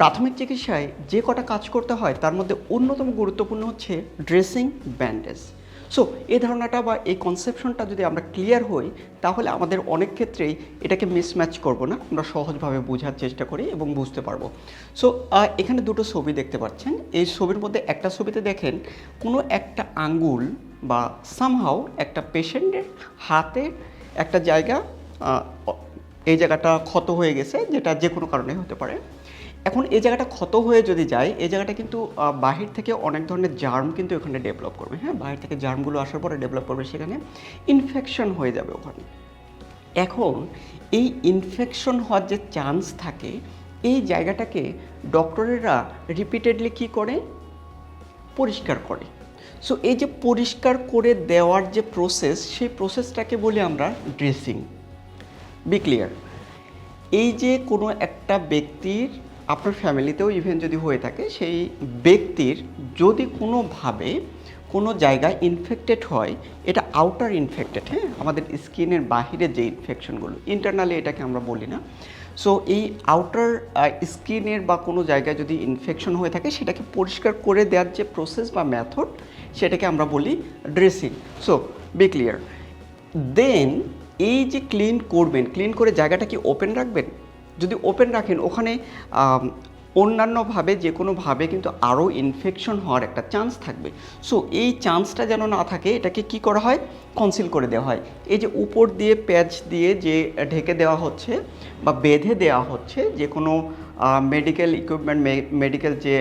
প্রাথমিক চিকিৎসায় যে কটা কাজ করতে হয়, তার মধ্যে অন্যতম গুরুত্বপূর্ণ হচ্ছে ড্রেসিং ব্যান্ডেজ। সো এই ধারণাটা বা এই কনসেপশনটা যদি আমরা ক্লিয়ার হই, তাহলে আমাদের অনেক ক্ষেত্রেই এটাকে মিসম্যাচ করব না। আমরা সহজভাবে বোঝার চেষ্টা করি এবং বুঝতে পারব। সো এখানে দুটো ছবি দেখতে পাচ্ছেন। এই ছবির মধ্যে একটা ছবিতে দেখেন, কোনো একটা আঙ্গুল বা সামহাও একটা পেশেন্টের হাতে একটা জায়গা এই জায়গাটা ক্ষত হয়ে গেছে, যেটা যে কোনো কারণে হতে পারে। এখন এই জায়গাটা ক্ষত হয়ে যদি যায়, এই জায়গাটা কিন্তু বাহির থেকে অনেক ধরনের জার্ম কিন্তু এখানে ডেভেলপ করবে। হ্যাঁ বাহির থেকে জার্মগুলো আসার পরে ডেভেলপ করবে, সেখানে ইনফেকশন হয়ে যাবে ওখানে। এখন এই ইনফেকশন হওয়ার যে চান্স থাকে, এই জায়গাটাকে ডক্টরেরা রিপিটেডলি কি করে? পরিষ্কার করে। সো এই যে পরিষ্কার করে দেওয়ার যে প্রসেস সেই প্রসেসটাকে বলি আমরা ড্রেসিং বি ক্লিয়ার এই যে কোনো একটা ব্যক্তির আপনার ফ্যামিলিতেও ইভেন যদি হয়ে থাকে, সেই ব্যক্তির যদি কোনোভাবে কোনো জায়গায় ইনফেক্টেড হয়, এটা আউটার ইনফেক্টেড হ্যাঁ? আমাদের স্কিনের বাহিরে যে ইনফেকশনগুলো ইন্টারনালি এটাকে আমরা বলি না। সো এই আউটার স্কিনের বা কোনো জায়গায় যদি ইনফেকশন হয়ে থাকে, সেটাকে পরিষ্কার করে দেওয়ার যে প্রসেস বা মেথড সেটাকে আমরা বলি dressing so be clear then এই যে ক্লিন করবেন ক্লিন করে জায়গাটা কি ওপেন রাখবেন যদি ওপেন রাখেন, ওখানে অন্যান্যভাবে যে কোনোভাবে কিন্তু আরও ইনফেকশন হওয়ার একটা চান্স থাকবে। সো এই চান্সটা যেন না থাকে, এটাকে কি করা হয়? কনসিল করে দেওয়া হয়। এই যে উপর দিয়ে প্যাচ দিয়ে যে ঢেকে দেওয়া হচ্ছে বা বেঁধে দেওয়া হচ্ছে যে কোনো মেডিকেল ইকুইপমেন্ট মেডিকেল যে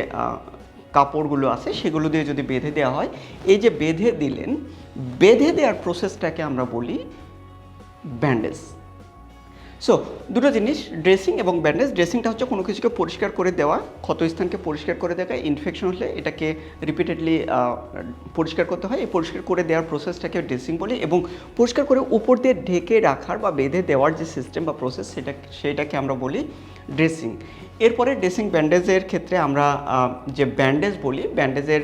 কাপড়গুলো আছে, সেগুলো দিয়ে যদি বেঁধে দেওয়া হয়, এই যে বেঁধে দিলেন, বেঁধে দেওয়ার প্রসেসটাকে আমরা বলি ব্যান্ডেজ সো দুটো জিনিস ড্রেসিং এবং ব্যান্ডেজ ড্রেসিংটা হচ্ছে কোনো কিছুকে পরিষ্কার করে দেওয়া, ক্ষতস্থানকে পরিষ্কার করে দেওয়া ইনফেকশন হলে এটাকে রিপিটেডলি পরিষ্কার করতে হয়। এই পরিষ্কার করে দেওয়ার প্রসেসটাকে ড্রেসিং বলি এবং পরিষ্কার করে উপর দিয়ে ঢেকে রাখার বা বেঁধে দেওয়ার যে সিস্টেম বা প্রসেস সেটা, সেটাকে আমরা বলি ড্রেসিং এরপরে ড্রেসিং ব্যান্ডেজের ক্ষেত্রে আমরা যে ব্যান্ডেজ বলি ব্যান্ডেজের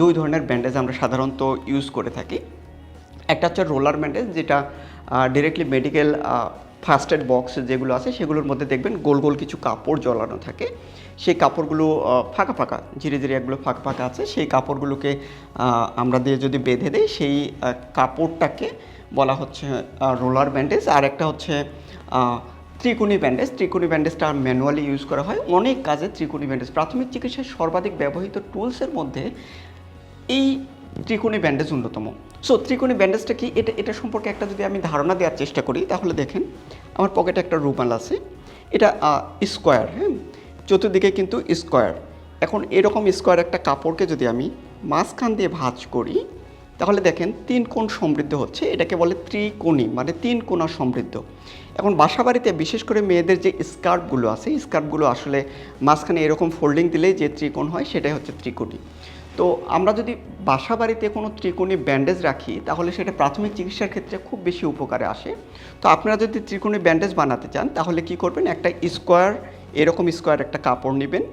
দুই ধরনের ব্যান্ডেজ আমরা সাধারণত ইউজ করে থাকি। একটা হচ্ছে রোলার ব্যান্ডেজ যেটা directly medical first aid box যেগুলো আছে, সেগুলোর মধ্যে দেখবেন গোল গোল কিছু কাপড় জলানো থাকে। সেই কাপড়গুলো ফাঁকা ফাঁকা ধীরে ধীরে এগুলো ফাঁকা ফাঁকা আছে, সেই কাপড়গুলোকে আমরা দিয়ে যদি বেঁধে দিই, সেই কাপড়টাকে বলা হচ্ছে রোলার ব্যান্ডেজ। আর একটা হচ্ছে ত্রিকোণী ব্যান্ডেজ। ত্রিকোণী ব্যান্ডেজটা ম্যানুয়ালি ইউজ করা হয়। অনেক কাজে ত্রিকোণী ব্যান্ডেজ। প্রাথমিক চিকিৎসায় সর্বাধিক ব্যবহৃত টুলসের মধ্যে এই ত্রিকোণী ব্যান্ডেজ অন্যতম। সো ত্রিকোণী ব্যান্ডেজটা কি? এটা এটা সম্পর্কে একটা যদি আমি ধারণা দেওয়ার চেষ্টা করি, তাহলে দেখেন, আমার পকেটে একটা রুমাল আছে। এটা স্কোয়ার হ্যাঁ? চতুর্দিকে কিন্তু স্কোয়ার। এখন এরকম স্কোয়ার একটা কাপড়কে যদি আমি মাঝখান দিয়ে ভাঁজ করি, তাহলে দেখেন, তিন কোণ সমৃদ্ধ হচ্ছে। এটাকে বলে ত্রিকোণী মানে তিন কোণা সমৃদ্ধ। এখন বাসাবাড়িতে বিশেষ করে মেয়েদের যে স্কার্টগুলো আছে স্কার্টগুলো আসলে মাঝখানে এরকম ফোল্ডিং দিলেই যে ত্রিকোণ হয়, সেটাই হচ্ছে ত্রিকোণী। তো আমরা যদি বাসা বাড়িতে কোনো ত্রিকোণী ব্যান্ডেজ রাখি, তাহলে সেটা প্রাথমিক চিকিৎসার ক্ষেত্রে খুব বেশি উপকারে আসে। তো আপনারা যদি ত্রিকোণী ব্যান্ডেজ বানাতে চান, তাহলে কি করবেন? একটা স্কোয়ার এরকম স্কোয়ার একটা কাপড় নেবেন।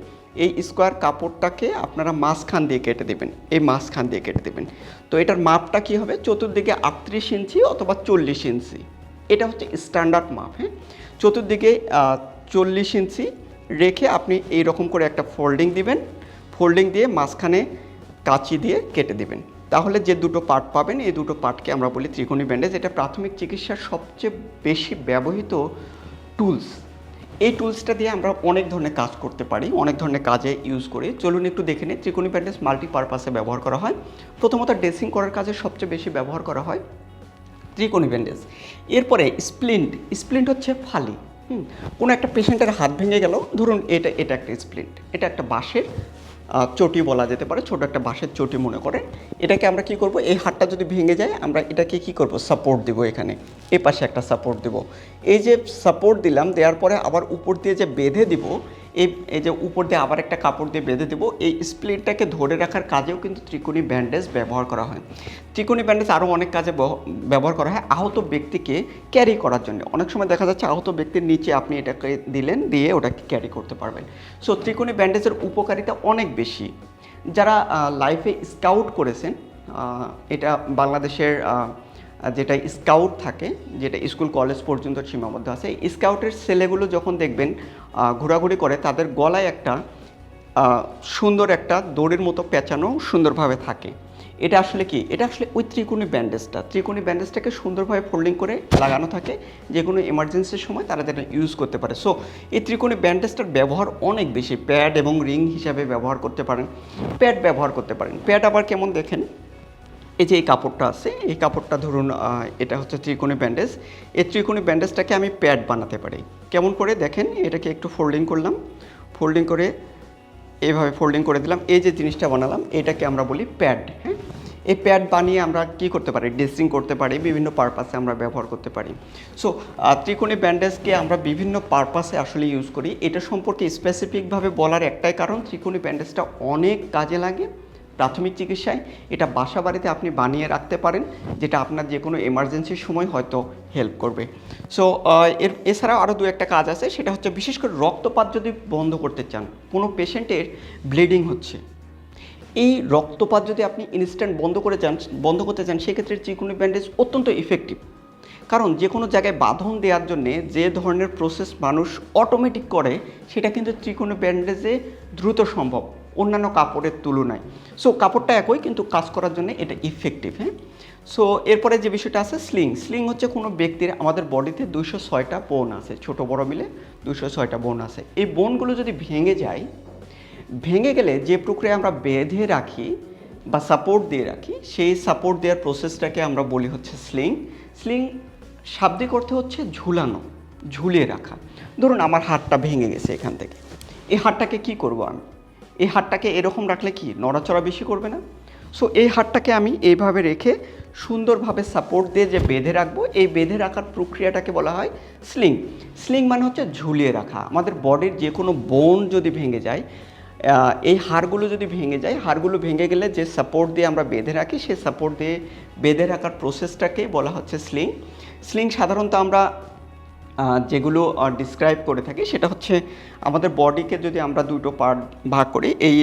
এই স্কোয়ার কাপড়টাকে আপনারা মাঝখান দিয়ে কেটে দেবেন। এই মাঝখান দিয়ে কেটে দেবেন। তো এটার মাপটা কি হবে? চতুর্দিকে আটত্রিশ ইঞ্চি অথবা চল্লিশ ইঞ্চি। এটা হচ্ছে স্ট্যান্ডার্ড মাপ হ্যাঁ? চতুর্দিকে চল্লিশ ইঞ্চি রেখে আপনি এই রকম করে একটা ফোল্ডিং দিবেন। ফোল্ডিং দিয়ে মাঝখানে কাঁচি দিয়ে কেটে দিবেন। তাহলে যে দুটো পার্ট পাবেন, এই দুটো পার্টকে আমরা বলি ত্রিকোণী ব্যান্ডেজ। এটা প্রাথমিক চিকিৎসার সবচেয়ে বেশি ব্যবহৃত টুলস। এই টুলসটা দিয়ে আমরা অনেক ধরনের কাজ করতে পারি, অনেক ধরনের কাজে ইউজ করি। চলুন একটু দেখে নিই, ত্রিকোণী ব্যান্ডেজ মাল্টিপারপাসে ব্যবহার করা হয়। প্রথমত ড্রেসিং করার কাজে সবচেয়ে বেশি ব্যবহার করা হয় ত্রিকোণী ব্যান্ডেজ। এরপরে স্প্লিন্ট স্প্লিন্ট হচ্ছে ফালি। হুম, কোনো একটা পেশেন্টের হাত ভেঙে গেল, ধরুন এটা এটা একটা স্প্লিন্ট এটা একটা বাঁশের চটি বলা যেতে পারে, ছোট একটা বাঁশের চটি মনে করেন এটাকে আমরা কি করব, এই হাতটা যদি ভেঙে যায়, আমরা এটাকে কি করব সাপোর্ট দিব এখানে এ পাশে একটা সাপোর্ট দিব, এই যে সাপোর্ট দিলাম, দেওয়ার পরে আবার উপর দিয়ে যে বেঁধে দিব এই এই যে উপর দিয়ে আবার একটা কাপড় দিয়ে বেঁধে দেবো, এই স্প্লিটটাকে ধরে রাখার কাজেও কিন্তু ত্রিকোণী ব্যান্ডেজ ব্যবহার করা হয়। ত্রিকোণী ব্যান্ডেজ আরও অনেক কাজে ব্যবহার করা হয় আহত ব্যক্তিকে ক্যারি করার জন্য। অনেক সময় দেখা যাচ্ছে আহত ব্যক্তির নিচে আপনি এটাকে দিলেন, দিয়ে ওটাকে ক্যারি করতে পারবেন। সো ত্রিকোণী ব্যান্ডেজের উপকারিতা অনেক বেশি। যারা লাইফে স্কাউট করেছেন এটা বাংলাদেশের যেটা স্কাউট থাকে, যেটা স্কুল, কলেজ পর্যন্ত সীমাবদ্ধ আছে স্কাউটের ছেলেগুলো যখন দেখবেন ঘোরাঘুরি করে, তাদের গলায় একটা সুন্দর একটা দড়ির মতো পেঁচানো সুন্দরভাবে থাকে। এটা আসলে কি? এটা আসলে ওই ত্রিকোণী ব্যান্ডেজটা। ত্রিকোণী ব্যান্ডেজটাকে সুন্দরভাবে ফোল্ডিং করে লাগানো থাকে, যে কোনো এমার্জেন্সির সময় তারা যেটা ইউজ করতে পারে। সো এই ত্রিকোণী ব্যান্ডেজটার ব্যবহার অনেক বেশি। প্যাড এবং রিং হিসাবে ব্যবহার করতে পারেন, প্যাড ব্যবহার করতে পারেন। প্যাড আবার কেমন দেখেন? এই যে এই কাপড়টা আছে, এই কাপড়টা ধরুন এটা হচ্ছে ত্রিকোণী ব্যান্ডেজ। এই ত্রিকোণী ব্যান্ডেজটাকে আমি প্যাড বানাতে পারি। কেমন করে? দেখেন, এটাকে একটু ফোল্ডিং করলাম। ফোল্ডিং করে এইভাবে ফোল্ডিং করে দিলাম। এই যে জিনিসটা বানালাম, এটাকে আমরা বলি প্যাড হ্যাঁ? এই প্যাড বানিয়ে আমরা কি করতে পারি? ড্রেসিং করতে পারি, বিভিন্ন পারপাসে আমরা ব্যবহার করতে পারি। সো ত্রিকোণী ব্যান্ডেজকে আমরা বিভিন্ন পারপাসে আসলে ইউজ করি। এটা সম্পর্কে স্পেসিফিকভাবে বলার একটাই কারণ, ত্রিকোণী ব্যান্ডেজটা অনেক কাজে লাগে। প্রাথমিক চিকিৎসায় এটা বাসা বাড়িতে আপনি বানিয়ে রাখতে পারেন, যেটা আপনার যে কোনো এমার্জেন্সির সময় হয়তো হেল্প করবে। সো এর, এছাড়াও আরও দু একটা কাজ আছে, সেটা হচ্ছে বিশেষ করে রক্তপাত যদি বন্ধ করতে চান, কোনো পেশেন্টের ব্লিডিং হচ্ছে। এই রক্তপাত যদি আপনি ইনস্ট্যান্ট বন্ধ করে চান বন্ধ করতে চান, সেক্ষেত্রে চিকুনি ব্যান্ডেজ অত্যন্ত ইফেক্টিভ কারণ যে কোনো জায়গায় বাঁধন দেওয়ার জন্যে যে ধরনের প্রসেস মানুষ অটোমেটিক করে, সেটা কিন্তু ত্রিকোণ ব্যান্ডেজে দ্রুত সম্ভব। অন্যান্য কাপড়ের তুলনায়। সো কাপড়টা একই, কিন্তু কাজ করার জন্য এটা ইফেক্টিভ হ্যাঁ? সো এরপরে যে বিষয়টা আছে স্লিং স্লিং হচ্ছে কোনো ব্যক্তির, আমাদের বডিতে দুইশো ছয়টা বোন আছে, ছোট বড় মিলে দুইশো ছয়টা বোন আছে। এই বোনগুলো যদি ভেঙে যায়, ভেঙে গেলে যে প্রক্রিয়া আমরা বেঁধে রাখি বা সাপোর্ট দিয়ে রাখি, সেই সাপোর্ট দেওয়ার প্রসেসটাকে আমরা বলি হচ্ছে স্লিং স্লিং শাব্দিক অর্থে হচ্ছে ঝুলানো, ঝুলিয়ে রাখা। ধরুন আমার হাতটা ভেঙে গেছে এখান থেকে। এই হাতটাকে কি করব আমি? এই হাতটাকে এরকম রাখলে কি নড়াচড়া বেশি করবে না? সো এই হাতটাকে আমি এইভাবে রেখে সুন্দরভাবে সাপোর্ট দিয়ে যে বেঁধে রাখব, এই বেঁধে রাখার প্রক্রিয়াটাকে বলা হয় স্লিং স্লিং মানে হচ্ছে ঝুলিয়ে রাখা। আমাদের বডির যে কোনো বোন যদি ভেঙে যায় এই হাড়গুলো যদি ভেঙে যায়, হাড়গুলো ভেঙে গেলে যে সাপোর্ট দিয়ে আমরা বেঁধে রাখি, সেই সাপোর্ট দিয়ে বেঁধে রাখার প্রসেসটাকে বলা হচ্ছে স্লিং স্লিং সাধারণত আমরা যেগুলো ডিসক্রাইব করে থাকি, সেটা হচ্ছে আমাদের বডিকে যদি আমরা দুটো পার্ট ভাগ করি, এই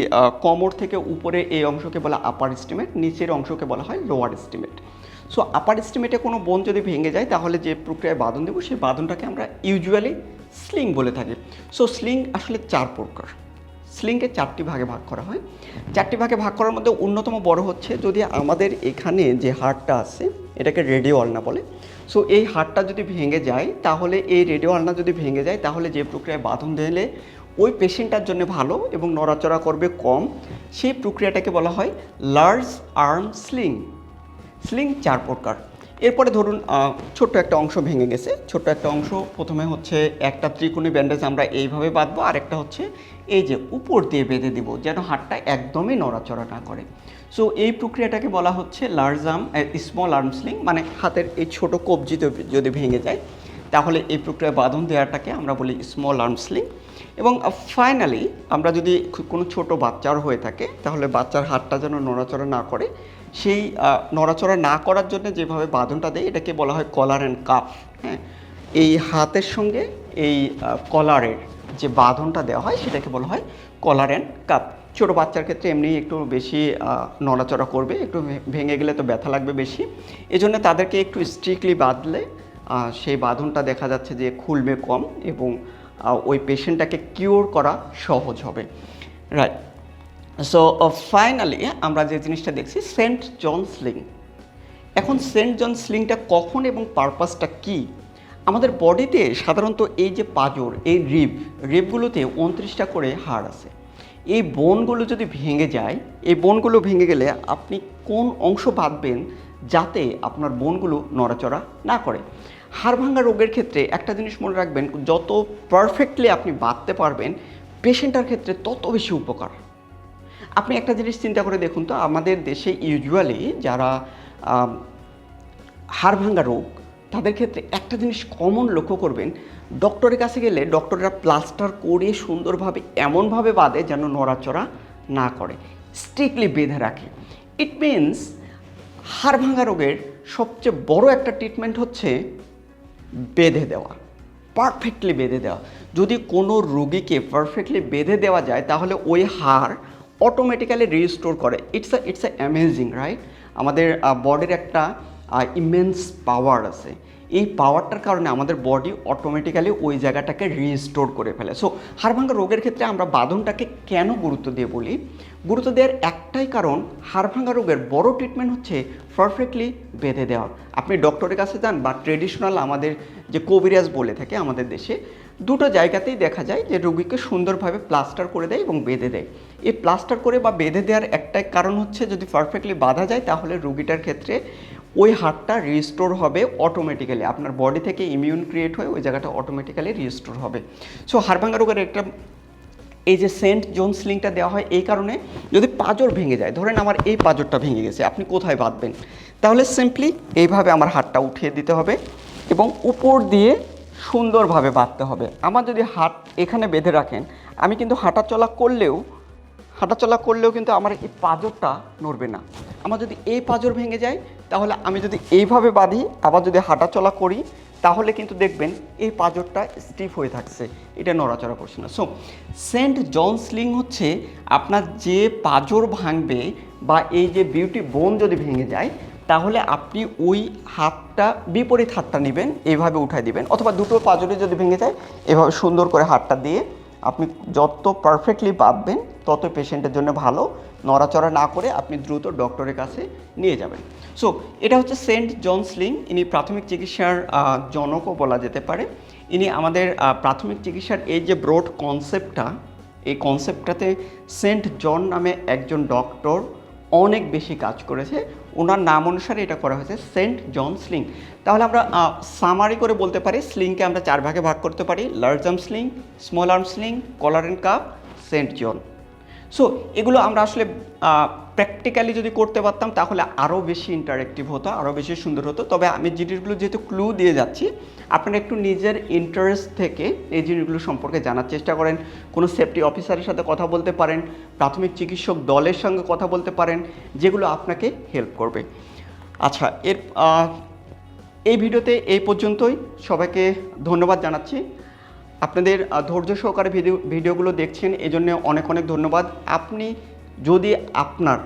কোমর থেকে উপরে এই অংশকে বলা আপার এস্টিমেট নিচের অংশকে বলা হয় লোয়ার এস্টিমেট সো আপার এস্টিমেটে কোনো বোন যদি ভেঙে যায়, তাহলে যে প্রক্রিয়ায় বাঁধন দেবো, সেই বাঁধনটাকে আমরা ইউজুয়ালি স্লিং বলে থাকি। সো স্লিং আসলে চার প্রকার। স্লিংকে চারটি ভাগে ভাগ করা হয়। চারটি ভাগে ভাগ করার মধ্যে অন্যতম বড় হচ্ছে, যদি আমাদের এখানে যে হাড়টা আছে, এটাকে রেডিও আলনা বলে সো এই হাড়টা যদি ভেঙে যায়, তাহলে এই রেডিও আলনা যদি ভেঙে যায়, তাহলে যে প্রক্রিয়ায় বাঁধন দিলে ওই পেশেন্টটার জন্য ভালো এবং নড়াচড়া করবে কম। সেই প্রক্রিয়াটাকে বলা হয় লার্জ আর্ম স্লিং স্লিং চার প্রকার। এরপরে ধরুন ছোট্ট একটা অংশ ভেঙে গেছে। ছোট্ট একটা অংশ প্রথমে হচ্ছে একটা ত্রিকোণী ব্যান্ডেজ আমরা এইভাবে বাঁধবো আর একটা হচ্ছে এই যে উপর দিয়ে বেঁধে দিব, যেন হাতটা একদমই নড়াচড়া না করে। সো এই প্রক্রিয়াটাকে বলা হচ্ছে large arm small arm sling মানে হাতের এই ছোট কবজিতে যদি- যদি ভেঙে যায়, তাহলে এই প্রক্রিয়া বাঁধন দেওয়াটাকে আমরা বলি স্মল আর্ম স্লিং এবং ফাইনালি আমরা যদি কোনো ছোট বাচ্চার হয়ে থাকে, তাহলে বাচ্চার হাতটা যেন নড়াচড়া না করে, সেই নড়াচড়া না করার জন্য যেভাবে বাঁধনটা দেয়, এটাকে বলা হয় কলার অ্যান্ড কাফ হ্যাঁ? এই হাতের সঙ্গে এই কলারের যে বাঁধনটা দেওয়া হয়, সেটাকে বলা হয় কলার অ্যান্ড কাপ ছোটো বাচ্চার ক্ষেত্রে এমনি একটু বেশি নড়াচড়া করবে, একটু ভেঙে গেলে তো ব্যথা লাগবে বেশি। এজন্য তাদেরকে একটু স্ট্রিক্টলি বাঁধলে সেই বাঁধনটা দেখা যাচ্ছে যে খুলবে কম এবং ওই পেশেন্টটাকে কিওর করা সহজ হবে। রাইট সো ফাইনালি আমরা যে জিনিসটা দেখছি, সেন্ট জন স্লিং। এখন সেন্ট জন স্লিংটা কখন এবং পারপাসটা কি? আমাদের বডিতে সাধারণত এই যে পাজর, এই রিব, রিবগুলোতে উনত্রিশটা করে হাড় আছে। এই বোনগুলো যদি ভেঙে যায়, এই বোনগুলো ভেঙে গেলে আপনি কোন অংশ বাঁধবেন যাতে আপনার বোনগুলো নড়াচড়া না করে? হাড় ভাঙা রোগের ক্ষেত্রে একটা জিনিস মনে রাখবেন, যত পারফেক্টলি আপনি বাঁধতে পারবেন পেশেন্টার ক্ষেত্রে তত বেশি উপকার। আপনি একটা জিনিস চিন্তা করে দেখুন তো, আমাদের দেশে ইউজুয়ালি যারা হাড় ভাঙা রোগ, তাদের ক্ষেত্রে একটা জিনিস কমন লক্ষ্য করবেন ডক্টরের কাছে গেলে ডক্টররা প্লাস্টার করে সুন্দরভাবে এমনভাবে বাঁধে যেন নড়াচড়া না করে। স্ট্রিক্টলি বেঁধে রাখে। ইট মিনস হাড় ভাঙা রোগের সবচেয়ে বড় একটা ট্রিটমেন্ট হচ্ছে বেঁধে দেওয়া পারফেক্টলি বেঁধে দেওয়া। যদি কোনো রোগীকে পারফেক্টলি বেঁধে দেওয়া যায়, তাহলে ওই হাড় অটোমেটিক্যালি রিস্টোর করে। It's a it's a amazing right আমাদের বডির একটা ইমেন্স পাওয়ার আছে। এই পাওয়ারটার কারণে আমাদের বডি অটোমেটিক্যালি ওই জায়গাটাকে রিস্টোর করে ফেলে। সো হাড়ভাঙ্গা রোগের ক্ষেত্রে আমরা বাঁধনটাকে কেন গুরুত্ব দিয়ে বলি? গুরুত্ব দেওয়ার একটাই কারণ, হাড়ভাঙ্গা রোগের বড় ট্রিটমেন্ট হচ্ছে পারফেক্টলি বেঁধে দেওয়া। আপনি ডক্টরের কাছে যান বা ট্রেডিশনাল আমাদের যে কবিরাজ বলে থাকে আমাদের দেশে, দুটো জায়গাতেই দেখা যায় যে রোগীকে সুন্দরভাবে প্লাস্টার করে দেয় এবং বেঁধে দেয়। এই প্লাস্টার করে বা বেঁধে দেওয়ার একটাই কারণ হচ্ছে যদি পারফেক্টলি বাঁধা যায় তাহলে রুগীটার ক্ষেত্রে ওই হাড়টা রিস্টোর হবে অটোমেটিক্যালি আপনার বডি থেকে ইমিউন ক্রিয়েট হয়ে ওই জায়গাটা অটোমেটিক্যালি রিস্টোর হবে। সো হাড়ভাঙ্গা রোগের একটা এই যে সেন্ট জোন স্লিংটা দেওয়া হয়, এই কারণে যদি পাজর ভেঙে যায়, ধরেন আমার এই পাজরটা ভেঙে গেছে, আপনি কোথায় বাঁধবেন? তাহলে সিম্পলি এইভাবে আমার হাতটা উঠিয়ে দিতে হবে এবং উপর দিয়ে সুন্দরভাবে বাঁধতে হবে। আমার যদি হাত এখানে বেঁধে রাখেন, আমি কিন্তু হাঁটা চলা করলেও হাঁটা চলা করলেও কিন্তু আমার এই পাজরটা নড়বে না। আমার যদি এই পাজর ভেঙে যায় তাহলে আমি যদি এইভাবে বাঁধি, আবার যদি হাঁটাচলা করি, তাহলে কিন্তু দেখবেন এই পাজরটা স্টিফ হয়ে থাকছে। এটা নড়াচড়া করছে না। সো সেন্ট জন স্লিং হচ্ছে আপনার যে পাজর ভাঙবে বা এই যে বিউটি বোন যদি ভেঙে যায়, তাহলে আপনি ওই হাতটা, বিপরীত হাতটা নেবেন এইভাবে উঠাই দিবেন। অথবা দুটো পাজরে যদি ভেঙে যায়, এভাবে সুন্দর করে হাতটা দিয়ে আপনি যত পারফেক্টলি বাঁধবেন তত পেশেন্টের জন্য ভালো। নড়াচড়া না করে আপনি দ্রুত ডক্টরের কাছে নিয়ে যাবেন। সো এটা হচ্ছে সেন্ট জন স্লিং। ইনি প্রাথমিক চিকিৎসার জনকও বলা যেতে পারে। ইনি আমাদের প্রাথমিক চিকিৎসার এই যে ব্রড কনসেপ্টটা এই কনসেপ্টটাতে সেন্ট জন নামে একজন ডক্টর অনেক বেশি কাজ করেছে। ওনার নাম অনুসারে এটা করা হয়েছে সেন্ট জন স্লিং। তাহলে আমরা সামারি করে বলতে পারি, স্লিংকে আমরা চার ভাগে ভাগ করতে পারি, large arm sling, small arm sling, collar and cup, saint John. So এগুলো আমরা আসলে প্র্যাকটিক্যালি যদি করতে পারতাম, তাহলে আরও বেশি ইন্টারেক্টিভ হতো আরও বেশি সুন্দর হতো। তবে আমি জিনিসগুলো যেহেতু ক্লু দিয়ে যাচ্ছি, আপনারা একটু নিজের ইন্টারেস্ট থেকে এই জিনিসগুলো সম্পর্কে জানার চেষ্টা করেন। কোনো সেফটি অফিসারের সাথে কথা বলতে পারেন, প্রাথমিক চিকিৎসক দলের সঙ্গে কথা বলতে পারেন, যেগুলো আপনাকে হেল্প করবে। আচ্ছা এর এই ভিডিওতে এই পর্যন্তই। সবাইকে ধন্যবাদ জানাচ্ছি। আপনাদের ধৈর্য সহকারে ভিডিও, ভিডিওগুলো দেখছেন, এজন্য অনেক অনেক ধন্যবাদ। আপনি যদি আপনার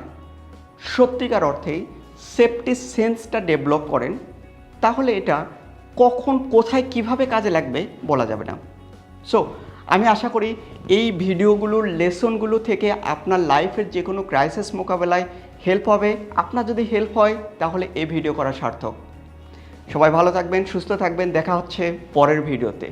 সত্যিকার অর্থেই সেফটি সেন্সটা ডেভেলপ করেন, তাহলে এটা কখন, কোথায়, কীভাবে কাজে লাগবে বলা যাবে না। সো আমি আশা করি এই ভিডিওগুলোর লেসনগুলো থেকে আপনার লাইফের যে কোনো ক্রাইসিস মোকাবেলায় হেল্প হবে। আপনার যদি হেল্প হয়, তাহলে এই ভিডিও করা সার্থক। সবাই ভালো থাকবেন, সুস্থ থাকবেন। দেখা হচ্ছে পরের ভিডিওতে।